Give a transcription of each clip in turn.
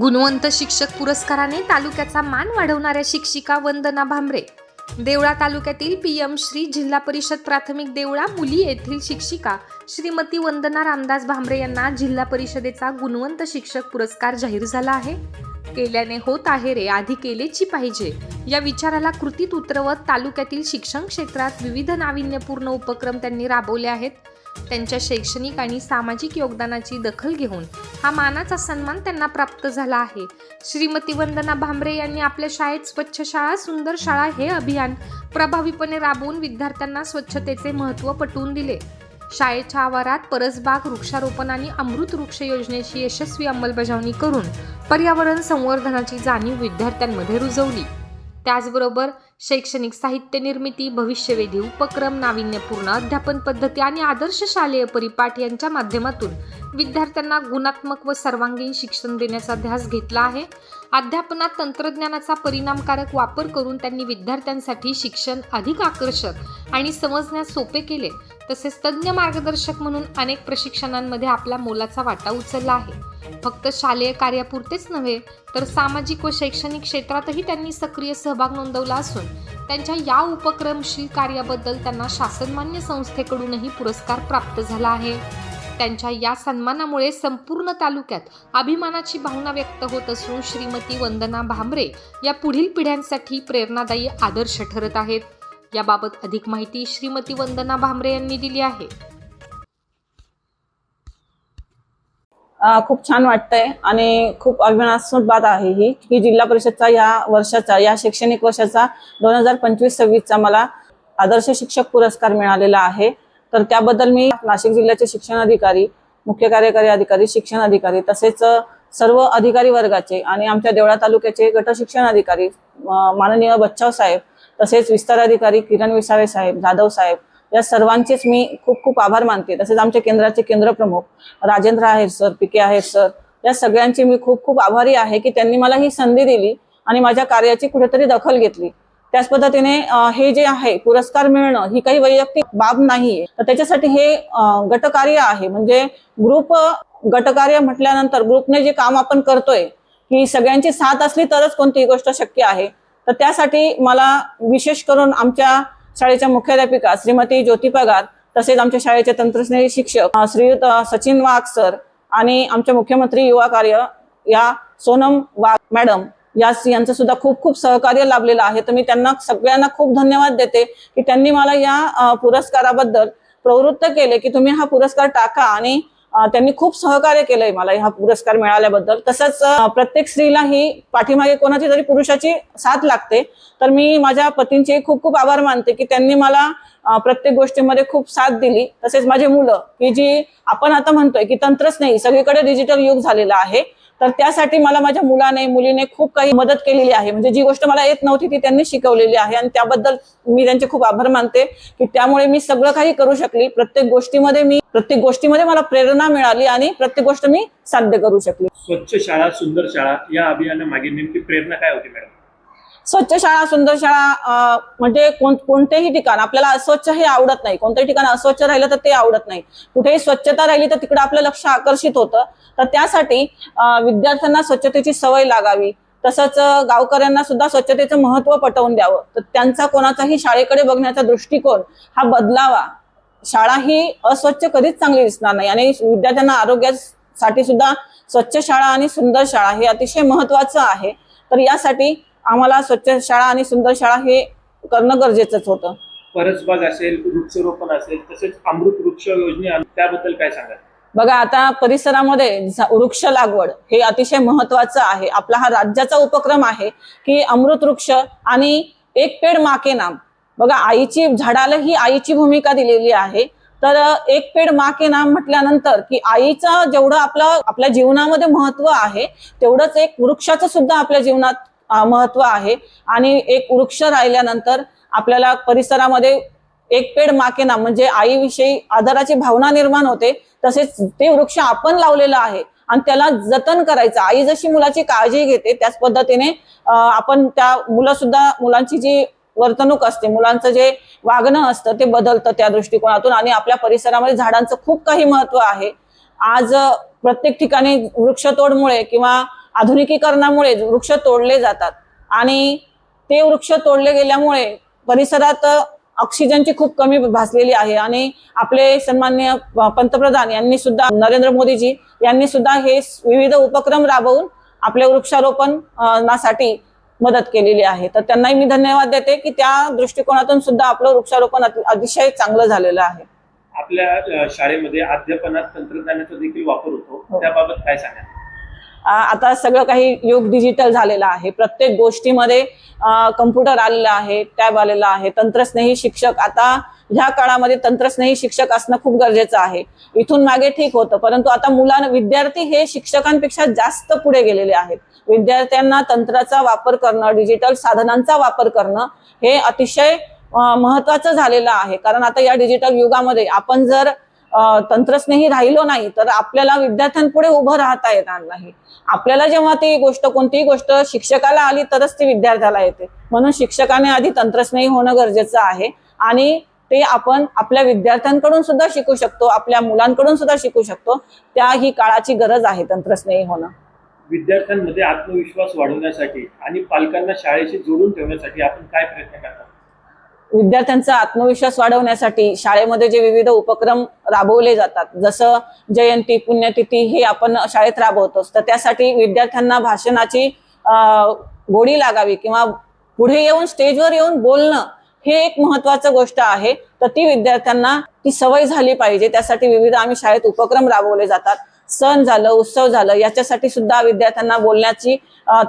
गुणवंत शिक्षक पुरस्काराने तालुक्याचा मान वाढवणाऱ्या शिक्षिका वंदना भांबरे. देवळा तालुक्यातील पी एम श्री जिल्हा परिषद प्राथमिक देवळा मुली येथील शिक्षिका श्रीमती वंदना रामदास भांबरे यांना जिल्हा परिषदेचा गुणवंत शिक्षक पुरस्कार जाहीर झाला आहे. केल्याने होत आहे रे आधी केलेची पाहिजे. या विचाराला कृतीत उतरवत तालुक्यातील शिक्षण क्षेत्रात विविध नाविन्यपूर्ण उपक्रम त्यांनी राबवले आहेत. त्यांच्या शैक्षणिक आणि सामाजिक योगदानाची दखल घेऊन हा मानाचा सन्मान त्यांना प्राप्त झाला आहे. श्रीमती वंदना भांबरे यांनी आपल्या शाळेत स्वच्छ शाळा सुंदर शाळा हे अभियान प्रभावीपणे राबवून विद्यार्थ्यांना स्वच्छतेचे महत्त्व पटवून दिले. शाळेच्या आवारात परसबाग वृक्षारोपण आणि अमृत वृक्ष योजनेची यशस्वी अंमलबजावणी करून पर्यावरण संवर्धनाची जाणीव विद्यार्थ्यांमध्ये रुजवली. त्याचबरोबर शैक्षणिक साहित्य निर्मिती भविष्यवेधी उपक्रम नाविन्यपूर्ण अध्यापन पद्धती आणि आदर्श शालेय परिपाठ यांच्या माध्यमातून विद्यार्थ्यांना गुणात्मक व सर्वांगीण शिक्षण देण्याचा ध्यास घेतला आहे. अध्यापनात तंत्रज्ञानाचा परिणामकारक वापर करून त्यांनी विद्यार्थ्यांसाठी शिक्षण अधिक आकर्षक आणि समजण्यास सोपे केले. तसेच तज्ज्ञ मार्गदर्शक म्हणून अनेक प्रशिक्षणांमध्ये आपला मोलाचा वाटा उचलला आहे. फक्त शालेय कार्यापुरतेच नव्हे तर सामाजिक व शैक्षणिक क्षेत्रातही त्यांनी सक्रिय सहभाग नोंदवला असून त्यांच्या या उपक्रमशील कार्याबद्दल त्यांना शासनमान्य संस्थेकडूनही पुरस्कार प्राप्त झाला आहे. त्यांच्या या सन्मानामुळे संपूर्ण तालुक्यात अभिमानाची भावना व्यक्त होत असून श्रीमती वंदना भांबरे या पुढील पिढ्यांसाठी प्रेरणादायी आदर्श ठरत आहेत. याबाबत अधिक माहिती श्रीमती वंदना भांबरे यांनी दिली आहे. खूप छान वाटतंय आणि खूप अभिमानास्पद बात आहे ही की जिल्हा परिषदचा या वर्षाचा या शैक्षणिक वर्षाचा दोन हजार पंचवीस सव्वीसचा मला आदर्श शिक्षक पुरस्कार मिळालेला आहे. तर त्याबद्दल मी नाशिक जिल्ह्याचे शिक्षण अधिकारी मुख्य कार्यकारी अधिकारी शिक्षण अधिकारी तसेच सर्व अधिकारी वर्गाचे आणि आमच्या देवळा तालुक्याचे गट शिक्षण अधिकारी माननीय बच्चाव साहेब तसेच विस्तार अधिकारी किरण विसावे साहेब जाधव साहेब या सर्वांचेच मी खूप खूप आभार मानते. तसेच आमच्या केंद्राचे केंद्रप्रमुख Rajendra Aher sir P K Aher sir या सगळ्यांची मी खूप खूप आभारी आहे की त्यांनी मला ही संधी दिली आणि माझ्या कार्याची कुठेतरी दखल घेतली. त्याच पद्धतीने हे जे आहे पुरस्कार मिळणं ही काही वैयक्तिक बाब नाहीये. तर त्याच्यासाठी हे गटकार्य आहे. म्हणजे ग्रुप गटकार्य म्हटल्यानंतर ग्रुपने जे काम आपण करतोय की सगळ्यांची साथ असली तरच कोणतीही गोष्ट शक्य आहे. तर त्यासाठी मला विशेष करून आमच्या शाळेच्या मुख्याध्यापिका श्रीमती ज्योती पगार तसेच आमच्या शाळेचे तंत्रज्ञ शिक्षक श्रीयुत सचिन वाघ सर आणि आमच्या मुख्यमंत्री युवा कार्य या सोनम वाघ मॅडम या यांचं सुद्धा खूप खूप सहकार्य लाभलेलं आहे. तर मी त्यांना सगळ्यांना खूप धन्यवाद देते की त्यांनी मला या पुरस्काराबद्दल प्रवृत्त केले की तुम्ही हा पुरस्कार टाका आणि त्यांनी खूप सहकार्य केलंय मला हा पुरस्कार मिळाल्याबद्दल. तसंच प्रत्येक स्त्रीला ही पाठीमागे कोणाची तरी पुरुषाची साथ लागते. तर मी माझ्या पतींचे खूप खूप आभार मानते की त्यांनी मला प्रत्येक गोष्टीमध्ये खूप साथ दिली. तसेच माझी मुलं की जी आपण आता म्हणतोय की तंत्रच नाही सगळीकडे डिजिटल युग झालेलं आहे. तर त्यासाठी मला माझ्या मुलाने मुलीने खूप काही मदत केलेली आहे. म्हणजे जी गोष्ट मला येत नव्हती ती त्यांनी शिकवलेली आहे. आणि त्याबद्दल मी त्यांचे खूप आभार मानते की त्यामुळे मी सगळं काही करू शकली. प्रत्येक गोष्टीमध्ये मी प्रत्येक गोष्टीमध्ये मला प्रेरणा मिळाली आणि प्रत्येक गोष्ट मी साध्य करू शकली. स्वच्छ शाळा सुंदर शाळा या अभियानामागे नेमकी प्रेरणा काय होती मॅडम? स्वच्छ शाळा सुंदर शाळा म्हणजे कोण कोणतेही ठिकाण. आपल्याला अस्वच्छ हे आवडत नाही. कोणतंही ठिकाण अस्वच्छ राहिलं तर ते आवडत नाही. कुठेही स्वच्छता राहिली तर तिकडे आपलं लक्ष आकर्षित होतं. तर त्यासाठी विद्यार्थ्यांना स्वच्छतेची सवय लागावी. तसंच गावकऱ्यांना सुद्धा स्वच्छतेचं महत्त्व पटवून द्यावं. तर त्यांचा कोणाचाही शाळेकडे बघण्याचा दृष्टिकोन हा बदलावा. शाळा ही अस्वच्छ कधीच चांगली दिसणार नाही. आणि विद्यार्थ्यांना आरोग्यासाठी सुद्धा स्वच्छ शाळा आणि सुंदर शाळा हे अतिशय महत्वाचं आहे. तर यासाठी आम्हाला स्वच्छ शाळा आणि सुंदर शाळा हे करणं गरजेचंच होतं. परसबाग असेल वृक्षारोपण असेल तसेच अमृत वृक्ष योजने त्याबद्दल काय सांगाल? बघा आता परिसरामध्ये वृक्ष लागवड हे अतिशय महत्वाचं आहे. आपला हा राज्याचा उपक्रम आहे की अमृत वृक्ष आणि एक पेड माके नाम. बघा आईची झाडाला ही आईची भूमिका दिलेली आहे. तर एक पेड मा के नाम म्हटल्यानंतर की आईचं जेवढं आपलं आपल्या जीवनामध्ये महत्त्व आहे तेवढंच एक वृक्षाचं सुद्धा आपल्या जीवनात महत्त्व आहे. आणि एक वृक्ष राहिल्यानंतर आपल्याला परिसरामध्ये एक पेड माकेना म्हणजे आईविषयी आदराची भावना निर्माण होते. तसेच ते वृक्ष आपण लावलेलं आहे आणि त्याला जतन करायचं. आई जशी मुलाची काळजी घेते त्याच पद्धतीने आपण त्या मुलं सुद्धा मुलांची जी वर्तणूक असते मुलांचं जे वागणं असतं ते बदलतं त्या दृष्टिकोनातून आणि आपल्या परिसरामध्ये झाडांचं खूप काही महत्त्व आहे. आज प्रत्येक ठिकाणी वृक्षतोडमुळे किंवा आधुनिकीकरणामुळे वृक्ष तोडले जातात. आणि ते वृक्ष तोडले गेल्यामुळे परिसरात ऑक्सिजनची खूप कमी भासलेली आहे. आणि आपले सन्मान्य पंतप्रधान यांनी सुद्धा नरेंद्र मोदीजी यांनी सुद्धा हे विविध उपक्रम राबवून आपल्या वृक्षारोपणासाठी मदत केलेली आहे. तर त्यांनाही मी धन्यवाद देते की त्या दृष्टिकोनातून सुद्धा आपलं वृक्षारोपण अति- अतिशय चांगलं झालेलं आहे. आपल्या शाळेमध्ये अध्यापनात तंत्रज्ञानाचा देखील वापर होतो. हो. त्याबाबत काय सांगा आता सगळं काही युग डिजिटल झालेलं आहे. प्रत्येक गोष्टीमध्ये कम्प्युटर आलेलं आहे टॅब आलेला आहे. तंत्रस्नेही शिक्षक आता ह्या काळामध्ये तंत्रस्नेही शिक्षक असणं खूप गरजेचं आहे. इथून मागे ठीक होतं परंतु आता मुलांना विद्यार्थी हे शिक्षकांपेक्षा जास्त पुढे गेलेले आहेत. विद्यार्थ्यांना तंत्राचा वापर करणं डिजिटल साधनांचा वापर करणं हे अतिशय महत्वाचं झालेलं आहे. कारण आता या डिजिटल युगामध्ये आपण जर तंत्रस्नेही राहिलो नाही तर आपल्याला विद्यार्थ्यांपुढे उभं राहता येणार नाही. आपल्याला जेव्हा ती गोष्ट कोणतीही गोष्ट शिक्षकाला आली तरच ती विद्यार्थ्याला येते. म्हणून शिक्षकाने आधी तंत्रस्नेही होणं गरजेचं आहे. आणि ते आपण आपल्या विद्यार्थ्यांकडून सुद्धा शिकू शकतो आपल्या मुलांकडून सुद्धा शिकू शकतो. त्या ही काळाची गरज आहे तंत्रस्नेही होणं. विद्यार्थ्यांमध्ये आत्मविश्वास वाढवण्यासाठी आणि पालकांना शाळेशी जोडून ठेवण्यासाठी आपण काय प्रयत्न करतात विद्यार्थ्यांचा आत्मविश्वास वाढवण्यासाठी शाळेमध्ये जे विविध उपक्रम राबवले जातात जसं जयंती पुण्यतिथी हे आपण शाळेत राबवतोच. तर त्यासाठी विद्यार्थ्यांना भाषणाची गोडी लागावी किंवा पुढे येऊन स्टेजवर येऊन बोलणं हे एक महत्वाचं गोष्ट आहे. तर ती विद्यार्थ्यांना ती सवय झाली पाहिजे. त्यासाठी विविध आम्ही शाळेत उपक्रम राबवले जातात. सण झालं उत्सव झालं याच्यासाठी सुद्धा विद्यार्थ्यांना बोलण्याची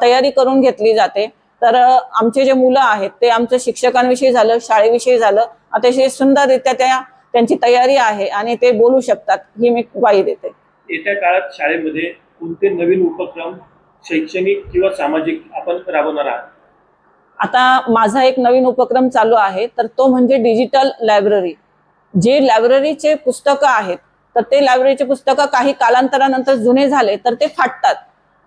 तयारी करून घेतली जाते. तर आमचे जे मुलं आहेत ते आमचं शिक्षकांविषयी झालं शाळेविषयी झालं अतिशय सुंदररित्या त्या त्यांची तयारी आहे आणि ते बोलू शकतात ही मी ग्वाही देते. येत्या काळात शाळेमध्ये कोणते नवीन उपक्रम शैक्षणिक किंवा सामाजिक आपण राबवणार आहात? आता माझा एक नवीन उपक्रम चालू आहे तर तो म्हणजे डिजिटल लायब्ररी. जे लायब्ररीचे पुस्तकं आहेत तर ते लायब्ररीचे पुस्तकं काही कालांतरानंतर जुने झाले तर ते फाटतात.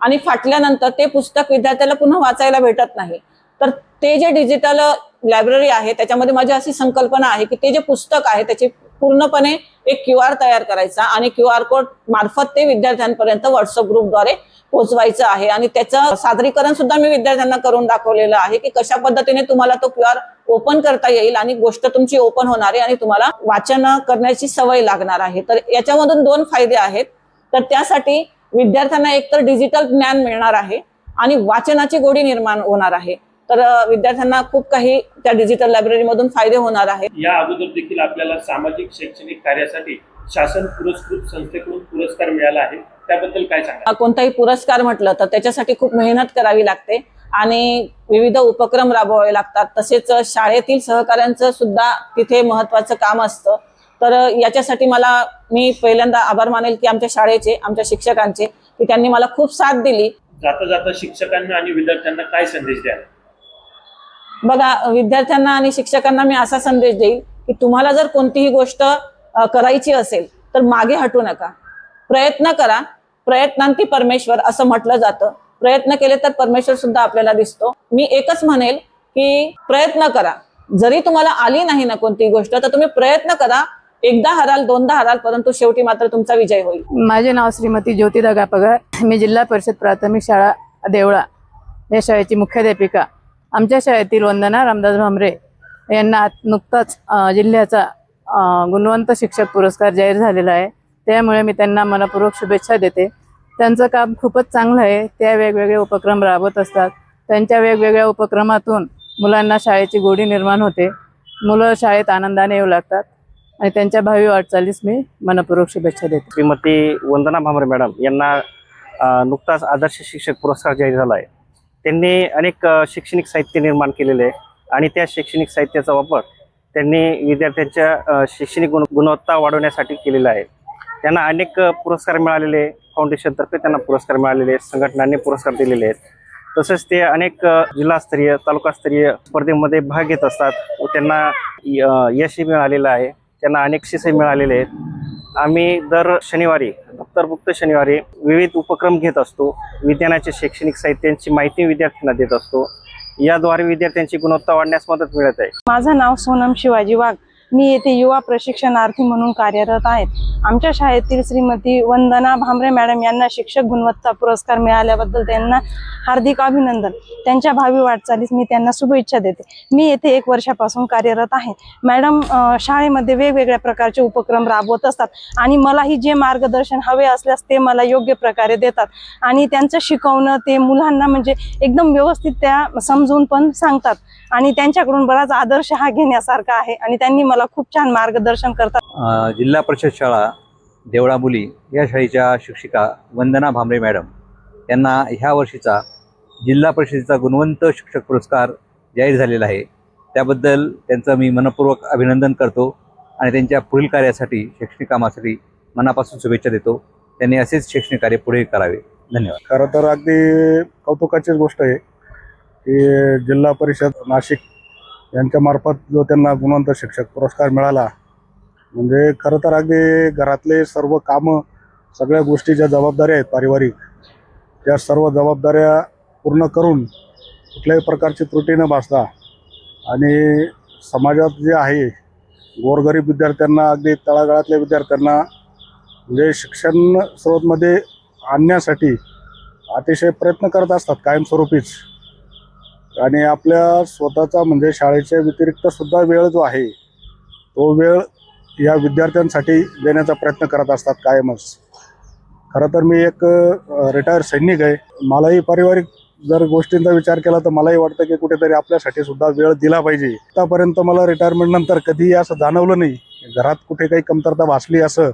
आणि फाटल्यानंतर ते पुस्तक विद्यार्थ्याला पुन्हा वाचायला भेटत नाही. तर ते जे डिजिटल लायब्ररी आहे त्याच्यामध्ये माझी अशी संकल्पना आहे की ते जे पुस्तक आहे त्याची पूर्णपणे एक क्यू आर तयार करायचा आणि क्यू आर कोड मार्फत ते विद्यार्थ्यांपर्यंत व्हॉट्सअप ग्रुपद्वारे पोहोचवायचं आहे. आणि त्याचं सादरीकरण सुद्धा मी विद्यार्थ्यांना करून दाखवलेलं आहे की कशा पद्धतीने तुम्हाला तो क्यू आर ओपन करता येईल आणि गोष्ट तुमची ओपन होणार आहे आणि तुम्हाला वाचन करण्याची सवय लागणार आहे. तर याच्यामधून दोन फायदे आहेत. तर त्यासाठी विद्यार्थ्यांना एकतर डिजिटल ज्ञान मिळणार आहे आणि वाचनाची गोडी निर्माण होणार आहे. तर विद्यार्थ्यांना खूप काही त्या डिजिटल लायब्ररीमधून फायदे होणार आहेत. या अगोदर देखील आपल्याला सामाजिक शैक्षणिक कार्यासाठी शासन पुरस्कृत संस्थेकडून पुरस्कार मिळाला आहे. त्याबद्दल काय सांगा कोणताही पुरस्कार म्हटलं तर त्याच्यासाठी खूप मेहनत करावी लागते आणि विविध उपक्रम राबवावे लागतात. तसेच शाळेतील सहकाऱ्यांचं सुद्धा तिथे महत्वाचं काम असतं. तर याच्यासाठी मला मी पहिल्यांदा आभार मानेल की आमच्या शाळेचे आमच्या शिक्षकांचे की त्यांनी मला खूप साथ दिली. जाता जाता शिक्षकांना आणि विद्यार्थ्यांना काय संदेश द्याल? बघा विद्यार्थ्यांना आणि शिक्षकांना मी असा संदेश देईल की तुम्हाला जर कोणतीही गोष्ट करायची असेल तर मागे हटू नका. प्रयत्न करा. प्रयत्नांती परमेश्वर असं म्हटलं जातं. प्रयत्न केले तर परमेश्वर सुद्धा आपल्याला दिसतो. मी एकच म्हणेल की प्रयत्न करा. जरी तुम्हाला आली नाही ना कोणती गोष्ट तर तुम्ही प्रयत्न करा एकदा हराल दोनदा हराल परंतु शेवटी मात्र तुमचा विजय होईल. माझे नाव श्रीमती ज्योतिदा पगार मी जिल्हा परिषद प्राथमिक शाळा देवळा या शाळेची मुख्याध्यापिका. आमच्या शाळेतील वंदना रामदास भामरे यांना नुकताच जिल्ह्याचा गुणवंत शिक्षक पुरस्कार जाहीर झालेला आहे. त्यामुळे मी त्यांना मनपूर्वक शुभेच्छा देते. त्यांचं काम खूपच चांगलं आहे. त्या वेगवेगळे उपक्रम राबवत असतात. त्यांच्या वेगवेगळ्या उपक्रमातून मुलांना शाळेची गोडी निर्माण होते. मुलं शाळेत आनंदाने येऊ लागतात. आणि त्यांच्या भावी वाटचालीस मी मनपूर्वक शुभेच्छा देते. श्रीमती वंदना भामरे मॅडम यांना नुकताच आदर्श शिक्षक पुरस्कार जाहीर झाला आहे त्यांनी अनेक शैक्षणिक साहित्य निर्माण केलेले आहे आणि त्या शैक्षणिक साहित्याचा वापर त्यांनी विद्यार्थ्यांच्या शैक्षणिक गुण गुणवत्ता वाढवण्यासाठी केलेला आहे. त्यांना अनेक पुरस्कार मिळालेले फाउंडेशनतर्फे त्यांना पुरस्कार मिळालेले आहेत. संघटनांनी पुरस्कार दिलेले आहेत. तसेच ते अनेक जिल्हास्तरीय तालुकास्तरीय स्पर्धेमध्ये भाग घेत असतात व त्यांना य- यशही मिळालेलं आहे. त्यांना अनेक शिसे मिळालेले आहेत. आम्ही दर शनिवारी दप्तरभुक्त शनिवारी विविध उपक्रम घेत असतो. विज्ञानाच्या शैक्षणिक साहित्यांची माहिती विद्यार्थ्यांना देत असतो. याद्वारे विद्यार्थ्यांची गुणवत्ता वाढण्यास मदत मिळत आहे. माझं नाव सोनम शिवाजी वाघ. मी येथे युवा प्रशिक्षणार्थी म्हणून कार्यरत आहेत. आमच्या शाळेतील श्रीमती वंदना भांबरे मॅडम यांना शिक्षक गुणवत्ता पुरस्कार मिळाल्याबद्दल त्यांना हार्दिक अभिनंदन. त्यांच्या भावी वाटचालीस मी त्यांना शुभेच्छा देते. मी येथे एक वर्षापासून कार्यरत आहे. मॅडम शाळेमध्ये वेगवेगळ्या प्रकारचे उपक्रम राबवत असतात आणि मलाही जे मार्गदर्शन हवे असल्यास ते मला योग्य प्रकारे देतात. आणि त्यांचं शिकवणं ते मुलांना म्हणजे एकदम व्यवस्थित त्या समजून पण सांगतात. आणि त्यांच्याकडून बराच आदर्श हा घेण्यासारखा आहे आणि त्यांनी मला खूप छान मार्गदर्शन करतात. जिल्हा परिषद शाळा देवळा मुली या शाळेच्या शिक्षिका वंदना भांबरे मॅडम यांना ह्या वर्षीचा जिल्हा परिषदेचा गुणवंत शिक्षक पुरस्कार जाहीर झालेला आहे. त्याबद्दल त्यांचं मी मनपूर्वक अभिनंदन करतो आणि त्यांच्या पुढील कार्यासाठी शैक्षणिक कामासाठी मनापासून शुभेच्छा देतो. त्यांनी असेच शैक्षणिक कार्य पुढे करावे. धन्यवाद. खरं तर अगदी कौतुकाचीच गोष्ट आहे की जिल्हा परिषद नाशिक यांच्यामार्फत जो त्यांना गुणवंत शिक्षक पुरस्कार मिळाला म्हणजे खरं तर अगदी घरातले सर्व कामं सगळ्या गोष्टी ज्या जबाबदाऱ्या आहेत पारिवारिक त्या सर्व जबाबदाऱ्या पूर्ण करून कुठल्याही प्रकारची त्रुटी न भासता आणि समाजात जे आहे गोरगरीब विद्यार्थ्यांना अगदी तळागाळातल्या विद्यार्थ्यांना म्हणजे शिक्षण स्रोतमध्ये आणण्यासाठी अतिशय प्रयत्न करत असतात कायमस्वरूपीच. आणि आपल्या स्वतःचा म्हणजे शाळेच्या व्यतिरिक्त सुद्धा वेळ जो आहे तो वेळ या विद्यार्थ्यांसाठी देण्याचा प्रयत्न करत असतात कायमच. खरं तर मी एक रिटायर सैनिक आहे. मलाही पारिवारिक जर गोष्टींचा विचार केला तर मलाही वाटतं की कुठेतरी आपल्यासाठी सुद्धा वेळ दिला पाहिजे. आतापर्यंत मला रिटायरमेंट नंतर कधीही असं जाणवलं नाही. घरात कुठे काही कमतरता भासली असं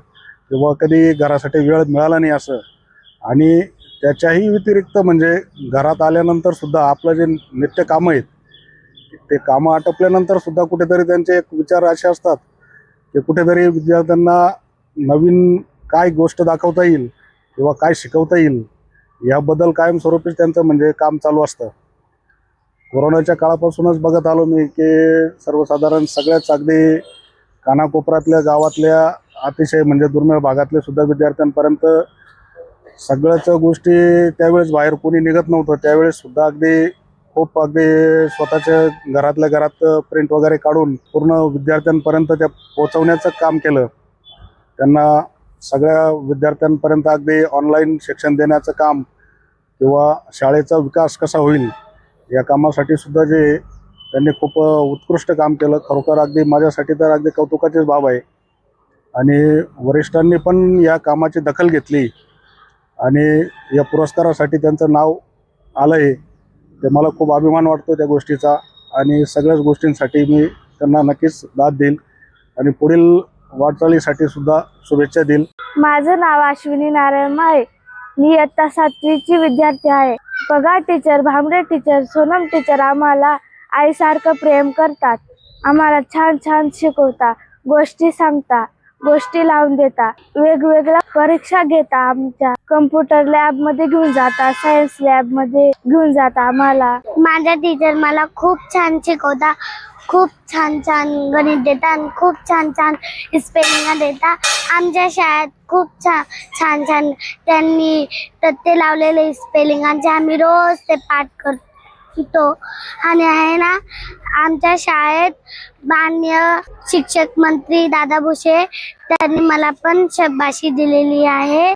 किंवा कधी घरासाठी वेळ मिळाला नाही असं. आणि त्याच्याही व्यतिरिक्त म्हणजे घरात आल्यानंतर सुद्धा आपलं जे नित्य कामं आहेत ते कामं आटपल्यानंतर सुद्धा कुठेतरी त्यांचे एक विचार असे असतात की कुठेतरी विद्यार्थ्यांना नवीन काय गोष्ट दाखवता येईल किंवा काय शिकवता येईल याबद्दल कायमस्वरूपीच त्यांचं म्हणजे काम चालू असतं. कोरोनाच्या काळापासूनच बघत आलो मी की सर्वसाधारण सगळ्याच अगदी कानाकोपऱ्यातल्या गावातल्या अतिशय म्हणजे दुर्मिळ भागातले सुद्धा विद्यार्थ्यांपर्यंत सगळ्याच गोष्टी त्यावेळेस बाहेर कोणी निघत नव्हतं. त्यावेळेस सुद्धा अगदी खूप अगदी स्वतःच्या घरातल्या घरात प्रिंट वगैरे काढून पूर्ण विद्यार्थ्यांपर्यंत त्या पोचवण्याचं काम केलं. त्यांना सगळ्या विद्यार्थ्यांपर्यंत अगदी ऑनलाईन शिक्षण देण्याचं काम किंवा शाळेचा विकास कसा होईल या कामासाठी सुद्धा जे त्यांनी खूप उत्कृष्ट काम केलं. खरोखर अगदी माझ्यासाठी तर अगदी कौतुकाचीच बाब आहे. आणि वरिष्ठांनी पण या कामाची दखल घेतली. आणि या पुरस्कारासाठी त्यांचं नाव आलं आहे ते मला खूप अभिमान वाटतो त्या गोष्टीचा. आणि सगळ्याच गोष्टींसाठी मी त्यांना नक्कीच दाद देईल आणि पुढील वाटचालीसाठी सुद्धा शुभेच्छा देईल. माझं नाव अश्विनी नारायण माळे. मी इयत्ता सातवीची विद्यार्थी आहे. Pagar teacher Bhambare teacher Sonam teacher आम्हाला आईसारखं प्रेम करतात. आम्हाला छान छान शिकवता गोष्टी सांगता. गोष्टी लावून देता. वेगवेगळ्या परीक्षा घेता आमच्या. कम्प्युटर लॅबमध्ये घेऊन जाता. सायन्स लॅबमध्ये घेऊन जाता आम्हाला. माझा टीचर मला खूप छान शिकवता. खूप छान छान गणित देता आणि खूप छान छान स्पेलिंग देता. आमच्या शाळेत खूप छान छान छान त्यांनी तत्ते लावलेले स्पेलिंगांचे आम्ही रोज ते पाठ करतो. आणि आहे ना आमच्या शाळेत मान्य शिक्षक मंत्री दादा भुसे त्यांनी मला पण शब्बाशी दिलेली आहे.